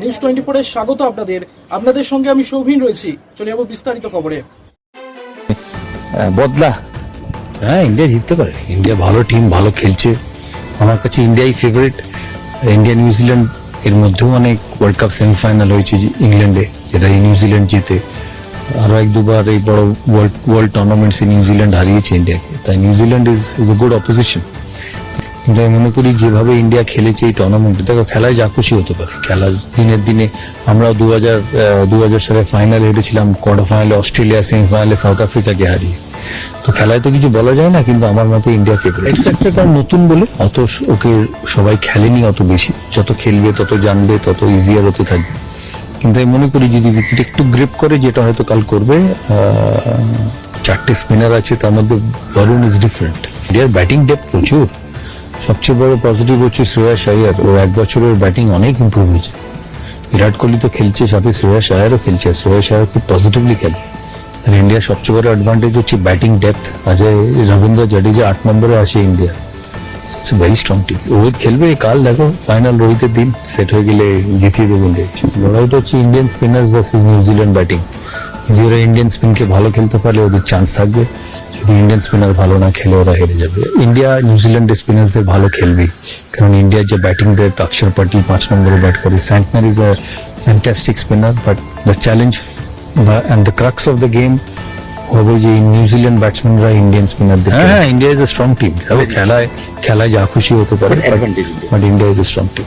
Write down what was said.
News twenty ফোরের স্বাগত আপনাদের। আপনাদের সঙ্গে আমি সৌভিন রয়েছি। চলে যাব বিস্তারিত খবরে। বদলা। হ্যাঁ ইন্ডিয়া জিততে পারে। ইন্ডিয়া ভালো টিম ভালো খেলছে। আমার কাছে ইন্ডিয়াই ফেভারিট ইন্ডিয়া নিউজিল্যান্ড এর মধ্যেও অনেক ওয়ার্ল্ড কাপ সেমিফাইনাল হয়েছে ইংল্যান্ডে যেটা নিউজিল্যান্ড জিতে। আরও এক দুবার এই বড় ওয়ার্ল্ড ওয়ার্ল্ড টুর্নামেন্টসে নিউজিল্যান্ড হারিয়েছে ইন্ডিয়াকে তাই New Zealand is is a good opposition কিন্তু আমি মনে করি যেভাবে ইন্ডিয়া খেলেছে এই টুর্নামেন্টে দেখো খেলায় যা খুশি হতে পারে। খেলা দিনের দিনে আমরা দু হাজার দু হাজার সালে ফাইনাল হেরেছিলাম কোয়ার্টার ফাইনালে অস্ট্রেলিয়া সেমিফাইনালে সাউথ আফ্রিকাকে হারিয়ে। তো খেলায় তো কিছু বলা যায় না কিন্তু আমার মতে ইন্ডিয়া ফেভারিট এক্সেপ্টেড কারণ নতুন বলে। অত ওকে সবাই খেলেনি অত বেশি। যত খেলবে তত জানবে তত ইজিয়ার হতে থাকবে। কিন্তু আমি মনে করি যদি উইকেট একটু গ্রিপ করে যেটা হয়তো কাল করবে চারটে স্পিনার আছে তার মধ্যে বরুণ ইজ ডিফারেন্ট ইন্ডিয়ার ব্যাটিং ডেপ প্রচুর। সবচেয়ে বড় পজিটিভ হচ্ছে শ্রেয়াস আয়ার ও এক বছরের ব্যাটিং অনেক ইম্প্রুভ হয়েছে। বিরাট কোহলি তো খেলছে, সাথে শ্রেয়াস আয়ারও খেলছে। আর শ্রেয়াস আয়ার খুব পজিটিভলি খেলে। আর ইন্ডিয়ার সবচেয়ে বড় অ্যাডভান্টেজ হচ্ছে ব্যাটিং ডেপথ অজয় রবীন্দ্র জাডেজা আট নম্বরে আছে India it's very strong team Rohit খেলবে কাল, দেখো ফাইনাল রোহিতের দিন। সেট হয়ে গেলে জিতিয়ে দেবো ইন্ডিয়া লড়াইটা হচ্ছে Indian spinners versus New Zealand batting যদি ওরা ইন্ডিয়ান স্পিনকে ভালো খেলতে পারলে ওদের চান্স থাকবে যদি ইন্ডিয়ান স্পিনার ভালো না খেলে ওরা হেরে যাবে ইন্ডিয়া নিউজিল্যান্ডের স্পিনার্সদের ভালো খেলবে কারণ ইন্ডিয়ার যে ব্যাটিং ডেপথ অক্ষর পাটিল পাঁচ নম্বরে ব্যাট করে Santner is a fantastic spinner but the challenge and the crux of the game হবে যে নিউজিল্যান্ড ব্যাটসম্যানরা ইন্ডিয়ান স্পিনারদের হ্যাঁ India is a strong team খেলায় খেলায় যা খুশি হতে পারে but India is a strong team